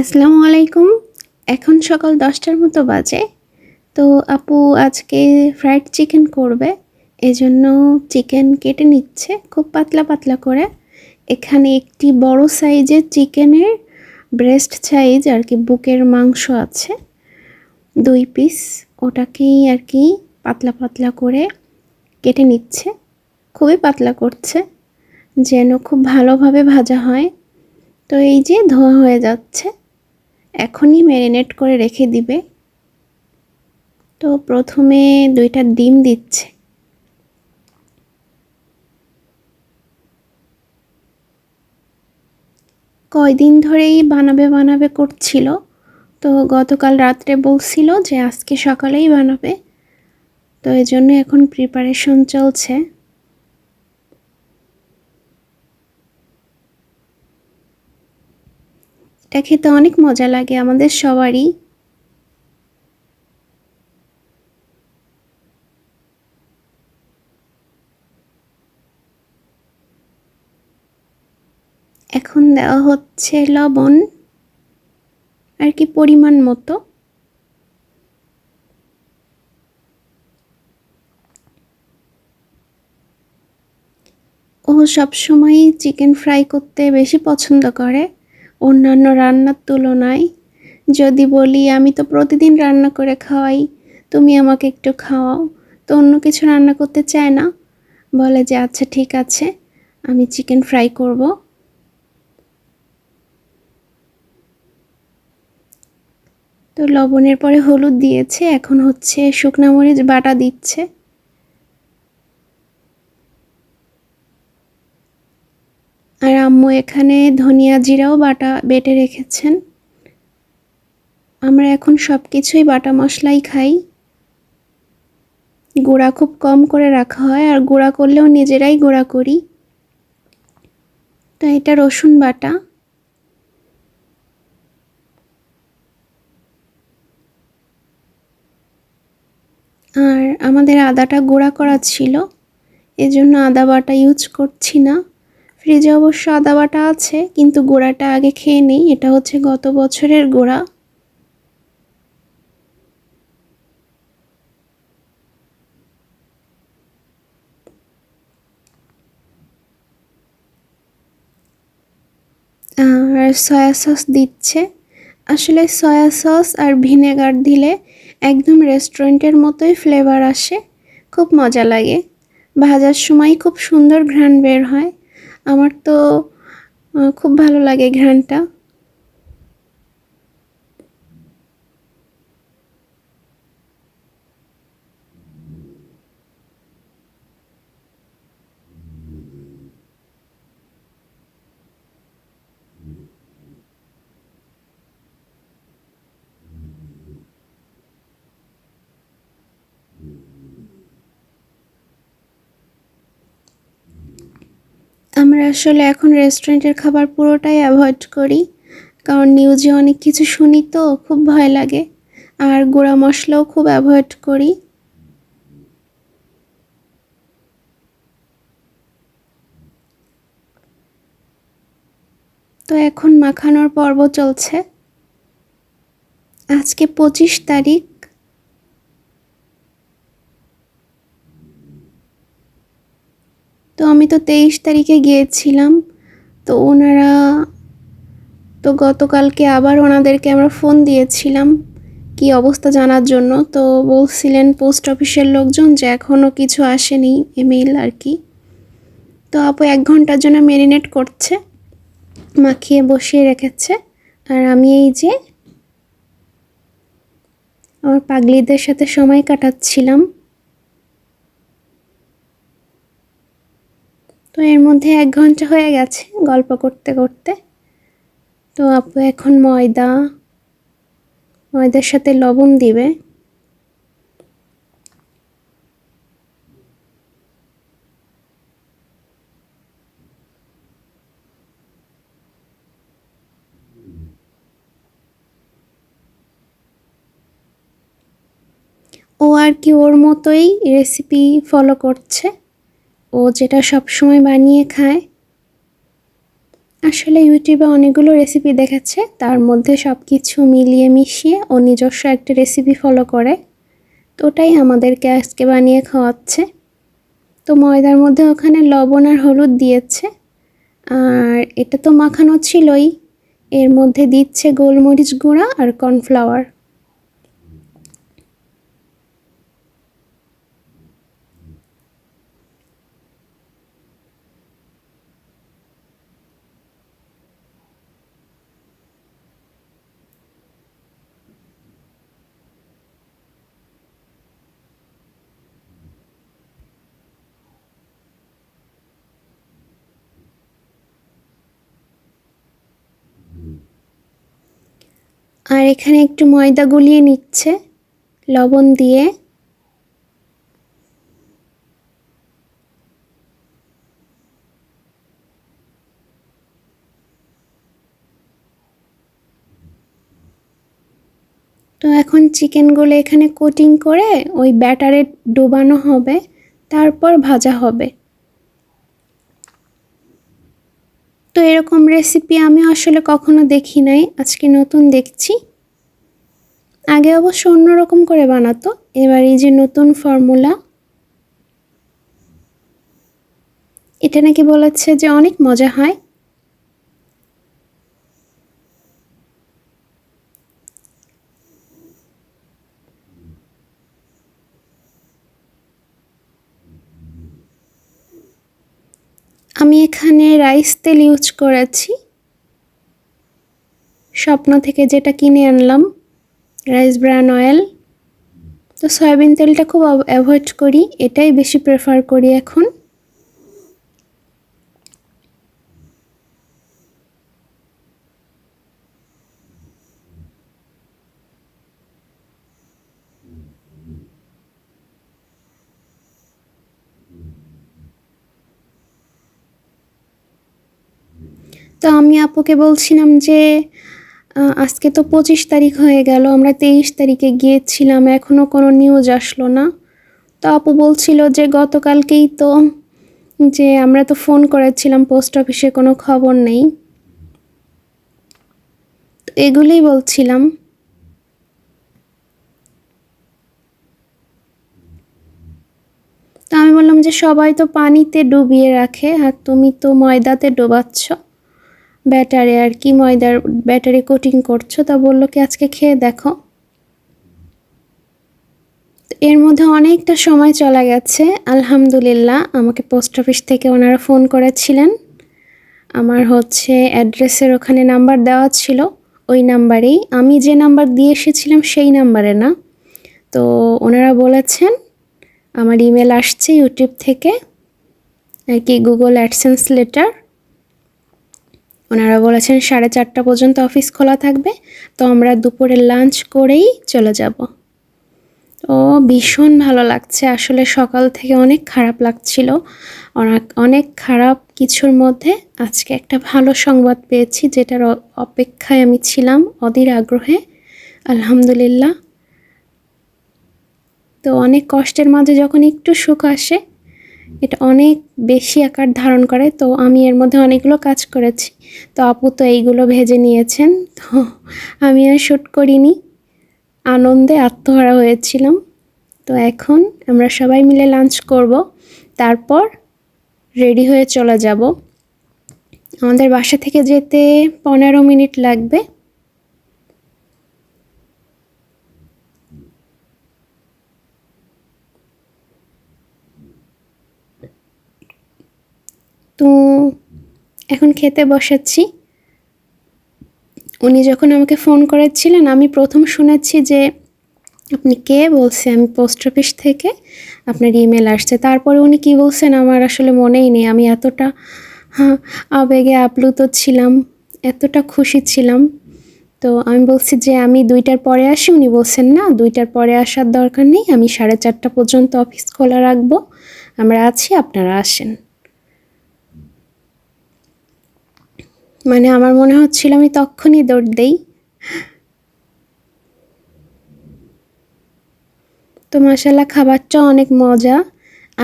আসসালামু আলাইকুম। এখন সকাল দশটার মতো বাজে। তো আপু আজকে ফ্রাইড চিকেন করবে, এজন্য চিকেন কেটে নিচ্ছে, খুব পাতলা পাতলা করে। এখানে একটি বড় সাইজের চিকেনের ব্রেস্ট সাইজ আর কি বুকের মাংস আছে, দুই পিস ওটাকেই আর কি পাতলা পাতলা করে কেটে নিচ্ছে। খুবই পাতলা করছে, যেন খুব ভালোভাবে ভাজা হয়। তো এই যে ধোয়া হয়ে যাচ্ছে। এখনই ম্যারিনেট করে রেখে দিবে। তো প্রথমে দুইটা ডিম দিচ্ছে। কয়দিন ধরেই বানাবে বানাবে করছিল। তো গতকাল রাত্রে বলছিল যে আজকে সকালেই বানাবে। তো এই জন্য এখন প্রিপারেশন চলছে। এটা খেতে অনেক মজা লাগে, আমাদের সবারই। এখন দেওয়া হচ্ছে লবণ। আর কি পরিমাণ মতো। ও সবসময় চিকেন ফ্রাই করতে বেশি পছন্দ করে। অন্যান্য রান্নার তুলনায়। যদি বলি, আমি তো প্রতিদিন রান্না করে খাওয়াই, তুমি আমাকে একটু খাওয়াও। তো অন্য কিছু রান্না করতে চায় না? বলে যে আচ্ছা ঠিক আছে, আমি চিকেন ফ্রাই করব। তো লবণের পরে হলুদ দিয়েছে, এখন হচ্ছে শুকনা মরিচ বাটা দিচ্ছে। আর আম্মু এখানে ধনিয়া জিরাও বাটা বেটে রেখেছেন। আমরা এখন সব কিছুই বাটা মশলাই খাই। গুঁড়া খুব কম করে রাখা হয় আর গুঁড়া করলেও নিজেরাই গুঁড়া করি। তো এটা রসুন বাটা। আর আমাদের আদাটা গুঁড়া করা ছিল, এজন্য আদা বাটা ইউজ করছি না। ফ্রিজে অবশ্য আদা বাটা আছে, কিন্তু গোড়াটা আগে খেয়ে নেই, এটা হচ্ছে গত বছরের গোড়া। আর সয়া সস দিচ্ছে। আসলে সয়া সস আর ভিনেগার দিলে একদম রেস্টুরেন্টের মতোই ফ্লেভার আসে, খুব মজা লাগে। ভাজার সময় খুব সুন্দর ঘ্রাণ বের হয়। আমার তো খুব ভালো লাগে ঘ্রাণটা। আমরা আসলে এখন রেস্টুরেন্টের খাবার পুরোটাই অ্যাভয়েড করি। কারণ নিউজে অনেক কিছু শুনি তো খুব ভয় লাগে। আর গুঁড়া মশলাও খুব অ্যাভয়েড করি। তো এখন মাখানোর পর্ব চলছে। আজকে পঁচিশ তারিখ। তো আমি তো তেইশ তারিখে গিয়েছিলাম, তো ওনারা, তো গতকালকে আবার ওনাদেরকে আমরা ফোন দিয়েছিলাম কি অবস্থা জানার জন্য, তো বলছিলেন পোস্ট অফিসের লোকজন যে এখনও কিছু আসেনি ইমেল আর কি। তো আপু এক ঘণ্টার জন্য ম্যারিনেট করছে, মাখিয়ে বসিয়ে রেখেছে, আর আমি এই যে, আমার পাগলিদের সাথে সময় কাটাচ্ছিলাম। তো এর মধ্যে এক ঘণ্টা হয়ে গেছে গল্প করতে করতে। তো আপু এখন ময়দা, ময়দার সাথে লবণ দিবে। ও আর কি ওর মতোই রেসিপি ফলো করছে। ও যেটা সব সময় বানিয়ে খায়। আসলে ইউটিউবে অনেকগুলো রেসিপি দেখাচ্ছে, তার মধ্যে সব কিছু মিলিয়ে মিশিয়ে ও নিজস্ব একটা রেসিপি ফলো করে। তো ওটাই আমাদেরকে আজকে বানিয়ে খাওয়াচ্ছে। তো ময়দার মধ্যে ওখানে লবণ আর হলুদ দিয়েছে। আর এটা তো মাখানো ছিলই। এর মধ্যে দিচ্ছে গোলমরিচ গুঁড়া আর কর্নফ্লাওয়ার। আর এখানে একটু ময়দা গলিয়ে নিচ্ছে, লবণ দিয়ে। তো এখন চিকেনগুলো এখানে কোটিং করে ওই ব্যাটারে ডোবানো হবে, তারপর ভাজা হবে। তো এরকম রেসিপি আমি আসলে কখনো দেখি নাই। আজকে নতুন দেখছি। আগে অবশ্য অন্যরকম করে বানাতো। এবার এই যে নতুন ফর্মুলা এটা নাকি বলেছে যে অনেক মজা হয়। আমি এখানে রাইস তেল ইউজ করেছি। স্বপ্ন থেকে যেটা কিনে আনলাম রাইস ব্রান অয়েল তো সয়াবিন তেলটা খুব অ্যাভয়েড করি, এটাই বেশি প্রেফার করি এখন। তো আমি আপুকে বলছিলাম যে আজকে তো পঁচিশ তারিখ হয়ে গেল, আমরা তেইশ তারিখে গিয়েছিলাম এখনও কোনো নিউজ আসলো না। তো আপু বলছিল যে, গতকালকেই তো যে আমরা তো ফোন করেছিলাম পোস্ট অফিসে কোনো খবর নেই। তো এগুলোই বলছিলাম। তো আমি বললাম যে, সবাই তো পানিতে ডুবিয়ে রাখে, আর তুমি তো ময়দাতে ডোবাচ্ছ। ব্যাটারে আর কি ময়দার ব্যাটারে কোটিং করছ? তা বলল কি, আজকে খেয়ে দেখো। এর মধ্যে অনেকটা সময় চলে গেছে। আলহামদুলিল্লাহ, আমাকে পোস্ট অফিস থেকে ওনারা ফোন করেছিলেন। আমার হচ্ছে অ্যাড্রেসের ওখানে নাম্বার দেওয়া ছিল। ওই নাম্বারেই আমি যে নাম্বার দিয়ে এসেছিলাম সেই নাম্বারে না। তো ওনারা বলেছেন, আমার ইমেল আসছে ইউটিউব থেকে, আর কি গুগল অ্যাডসেন্স লেটার ওনারা বলেছেন সাড়ে চারটা পর্যন্ত অফিস খোলা থাকবে, তো আমরা দুপুরে লাঞ্চ করেই চলে যাব। ও ভীষণ ভালো লাগছে, আসলে সকাল থেকে অনেক খারাপ লাগছিল। অনেক খারাপ কিছুর মধ্যে আজকে একটা ভালো সংবাদ পেয়েছি, যেটার অপেক্ষায় আমি ছিলাম অধীর আগ্রহে, আলহামদুলিল্লাহ। তো অনেক কষ্টের মাঝে যখন একটু সুখ আসে এটা অনেক বেশি আকার ধারণ করে। তো আমি এর মধ্যে অনেকগুলো কাজ করেছি। তো আপু তো এইগুলো ভেজে নিয়েছেন। তো আমি আর শ্যুট করিনি। আনন্দে আত্মহারা হয়েছিলাম। তো এখন আমরা সবাই মিলে লাঞ্চ করব। তারপর রেডি হয়ে চলে যাব। আমাদের বাসা থেকে যেতে পনেরো মিনিট লাগবে। তো এখন খেতে বসাচ্ছি। উনি যখন আমাকে ফোন করেছিলেন আমি প্রথম শুনেছি যে আপনি কে বলছে আমি পোস্ট অফিস থেকে আপনার ইমেল আসছে। তারপরে উনি কি বলছেন আমার আসলে মনেই নেই। আমি এতটা হ্যাঁ, আবেগে আপ্লুত ছিলাম এতটা খুশি ছিলাম। তো আমি বলছি যে আমি দুইটার পরে আসি। উনি বলছেন না দুইটার পরে আসার দরকার নেই। আমি সাড়ে চারটা পর্যন্ত অফিস খোলা রাখব। আমরা আছি আপনারা আসেন। মানে আমার মনে হচ্ছিল আমি তখনই দৌড় দেই। তো মাসাল্লাহ খাবারটা অনেক মজা।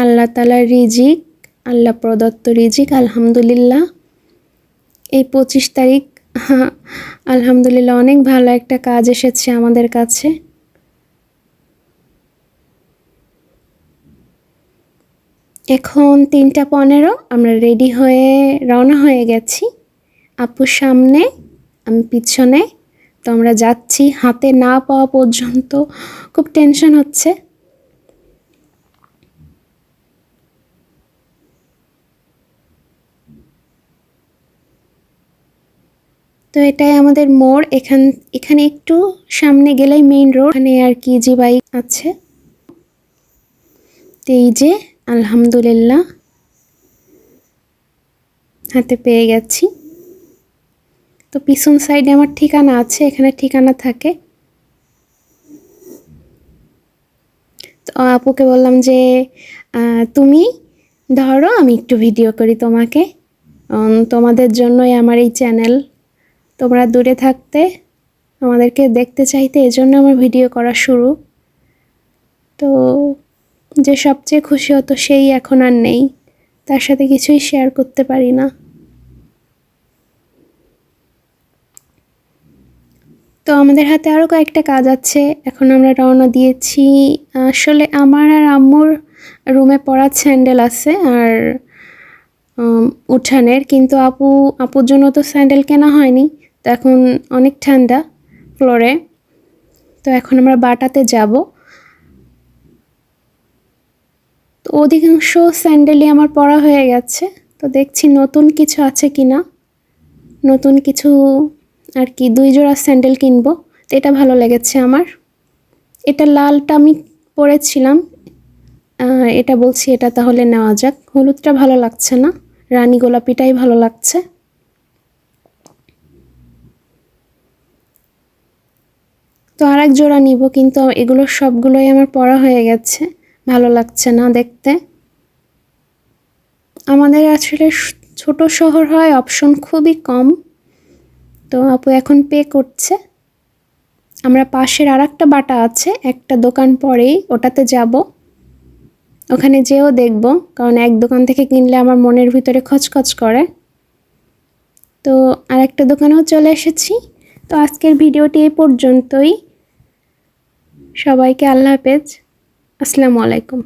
আল্লাহ তালার রিজিক, আল্লাহ প্রদত্ত রিজিক, আলহামদুলিল্লাহ। এই পঁচিশ তারিখ আলহামদুলিল্লাহ, অনেক ভালো একটা কাজ এসেছে আমাদের কাছে। এখন তিনটা পনেরো, আমরা রেডি হয়ে রওনা হয়ে গেছি। আপুর সামনে, আমি পিছনে। তো আমরা যাচ্ছি হাতে না পাওয়া পর্যন্ত। খুব টেনশন হচ্ছে। তো এটাই আমাদের মোড়। এখান, এখানে একটু সামনে গেলেই মেইন রোড এখানে আর কি জি বাইক আছে। তো এই যে, আলহামদুলিল্লাহ, হাতে পেয়ে গেছি। তো পিছন সাইডে আমার ঠিকানা আছে, এখানে ঠিকানা থাকে। তো আপুকে বললাম যে তুমি ধরো, আমি একটু ভিডিও করি তোমাকে। তোমাদের জন্যই আমার এই চ্যানেল তোমরা দূরে থাকতে, আমাদেরকে দেখতে চাইতে, এজন্য আমার ভিডিও করা শুরু। তো যে সবচেয়ে খুশি হতো, সেই এখন আর নেই। তার সাথে কিছুই শেয়ার করতে পারি না। তো আমাদের হাতে আরও কয়েকটা কাজ আছে। এখন আমরা রওনা দিয়েছি। আসলে আমার আর আম্মুর রুমে পড়া স্যান্ডেল আছে আর উঠানের। কিন্তু আপু, আপুর জন্য তো স্যান্ডেল কেনা হয়নি। তো এখন অনেক ঠান্ডা ফ্লোরে। তো এখন আমরা বাটাতে যাব। তো অধিকাংশ স্যান্ডেলই আমার পরা হয়ে গেছে। তো দেখছি নতুন কিছু আছে কি না নতুন কিছু আর কি, দুই জোড়া স্যান্ডেল কিনবো, তো এটা ভালো লেগেছে আমার। এটা লালটা আমি পরেছিলাম এটা বলছি এটা তাহলে নেওয়া যাক। হলুদটা ভালো লাগছে না, রানী গোলাপিটাই ভালো লাগছে। তো আর এক জোড়া নিব, কিন্তু এগুলো সবগুলোই আমার পড়া হয়ে গেছে, ভালো লাগছে না দেখতে। আমাদের আসলে ছোট শহর হয় অপশন খুবই কম। তো আপু এখন পে করছে। আমরা পাশের আর একটা বাটা আছে, একটা দোকান পরেই ওটাতে যাব। ওখানে যেও দেখব, কারণ এক দোকান থেকে কিনলে আমার মনের ভিতরে খচখচ করে। তো আর একটা দোকানেও চলে এসেছি। তো আজকের ভিডিওটি এই পর্যন্তই। সবাইকে আল্লাহ হাফেজ। আসসালামু আলাইকুম।